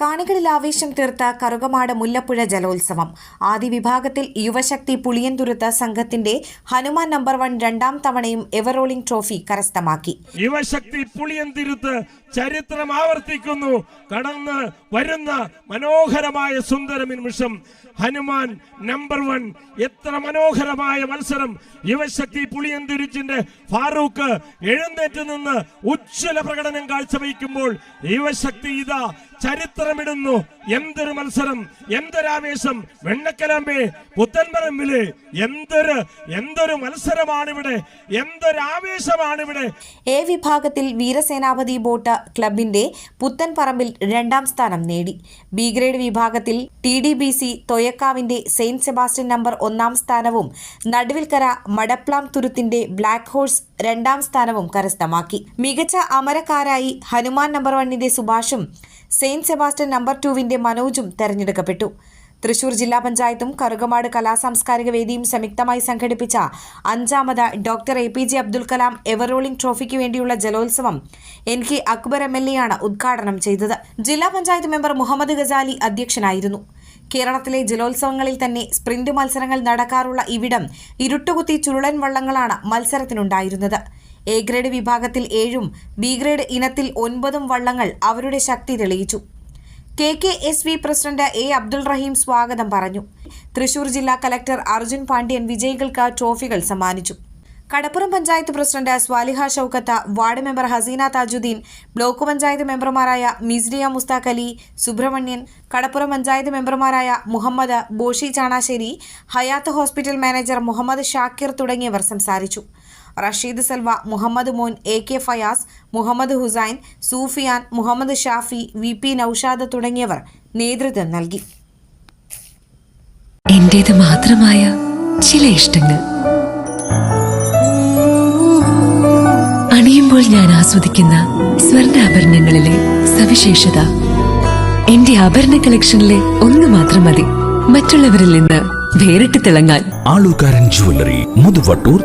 കാണികളിൽ ആവേശം തീർത്ത കറുകമാട് മുല്ലപ്പുഴ ജലോത്സവം. ആദ്യ വിഭാഗത്തിൽ യുവശക്തി പുളിയന്തുരുത്ത സംഘത്തിന്റെ ഹനുമാൻ നമ്പർ വൺ രണ്ടാം തവണയും എവറോളിംഗ് ട്രോഫി കരസ്ഥമാക്കി. യുവശക്തി പുളിയന്തിരുത്ത് ചരിത്രം ആവർത്തിക്കുന്നു. കടന്ന് വരുന്ന മനോഹരമായ സുന്ദര നിമിഷം ഹനുമാൻ നമ്പർ വൺ എത്ര മനോഹരമായ മത്സരം. യുവശക്തി പുളിയന്തിരിച്ചിന്റെ ഫാറൂഖ് എഴുന്നേറ്റ് നിന്ന് ഉജ്ജ്വല പ്രകടനം കാഴ്ചവെക്കുമ്പോൾ യുവശക്തി ഇതാ ചരിത്രമിടുന്നു. എന്തൊരു മത്സരം എന്തൊരാവേശം വെണ്ണക്കലാമ്പേ പുത്തൻപറമ്പിൽ എന്തൊരു എന്തൊരു മത്സരമാണ് ഇവിടെ മത്സരമാണിവിടെ എന്തൊരാവേശമാണിവിടെ എ വിഭാഗത്തിൽ വീരസേനാപതി ബോട്ട് ക്ലബിന്റെ പുത്തൻപറമ്പിൽ രണ്ടാം സ്ഥാനം നേടി. ബി ഗ്രേഡ് വിഭാഗത്തിൽ ടി ഡി ബി സി തൊയക്കാവിന്റെ സെയിന്റ് സെബാസ്റ്റ്യൻ നമ്പർ ഒന്നാം സ്ഥാനവും നടുവിൽക്കര മടപ്ലാം തുരുത്തിന്റെ ബ്ലാക്ക് ഹോഴ്സ് രണ്ടാം സ്ഥാനവും കരസ്ഥമാക്കി. മികച്ച അമരക്കാരായി ഹനുമാൻ നമ്പർ വണ്ണിന്റെ സുഭാഷും സെയിന്റ് സെബാസ്റ്റ്യൻ നമ്പർ ടുവിന്റെ മനോജും തെരഞ്ഞെടുക്കപ്പെട്ടു. തൃശൂർ ജില്ലാ പഞ്ചായത്തും കറുകമാട് കലാസാംസ്കാരിക വേദിയും സംയുക്തമായി സംഘടിപ്പിച്ച അഞ്ചാമത് doctor A P J Abdul Kalam ever rolling ട്രോഫിക്ക് വേണ്ടിയുള്ള ജലോത്സവം N K Akbar M L A ആണ് ഉദ്ഘാടനം ചെയ്തത്. ജില്ലാ പഞ്ചായത്ത് മെമ്പർ മുഹമ്മദ് ഗസാലി അധ്യക്ഷനായിരുന്നു. കേരളത്തിലെ ജലോത്സവങ്ങളിൽ തന്നെ സ്പ്രിന്റ് മത്സരങ്ങൾ നടക്കാറുള്ള ഇവിടം ഇരുട്ടുകുത്തി ചുരുളൻ വള്ളങ്ങളാണ് മത്സരത്തിനുണ്ടായിരുന്നത്. എ ഗ്രേഡ് വിഭാഗത്തിൽ ഏഴും ബി ഗ്രേഡ് ഇനത്തിൽ ഒൻപതും വള്ളങ്ങൾ അവരുടെ ശക്തി തെളിയിച്ചു. K K S V president A Abdul Rahim സ്വാഗതം പറഞ്ഞു. തൃശൂർ ജില്ലാ കലക്ടർ അർജുൻ പാണ്ഡ്യൻ വിജയികൾക്ക് ട്രോഫികൾ സമ്മാനിച്ചു. Kadappuram panchayat president Saliha Shoukath ward member Haseena Thajudheen block panchayat മെമ്പർമാരായ മിസ്രിയ മുസ്താഖ് അലി സുബ്രഹ്മണ്യൻ കടപ്പുറം പഞ്ചായത്ത് മെമ്പർമാരായ മുഹമ്മദ് ബോഷി ചാണാശ്ശേരി ഹയാത്ത് ഹോസ്പിറ്റൽ മാനേജർ മുഹമ്മദ് ഷാക്കിർ തുടങ്ങിയവർ സംസാരിച്ചു. Rasheed Salva Muhammad Mon A K Fayas Muhammad Hussain Sufiyan Muhammad Shafi V P Noushad തുടങ്ങിയവർ നേതൃത്വം നൽകി. എന്റേത് മാത്രമായ ചില ഇഷ്ടങ്ങൾ. അണിയുമ്പോൾ ഞാൻ ആസ്വദിക്കുന്ന സ്വർണാഭരണങ്ങളിലെ സവിശേഷത. എന്റെ ആഭരണ കളക്ഷനിലെ ഒന്ന് മാത്രം മതി. മറ്റുള്ളവരിൽ നിന്ന് വേറിട്ട് തിളങ്ങാൻ. Alukkaran jewellery Muthuvattoor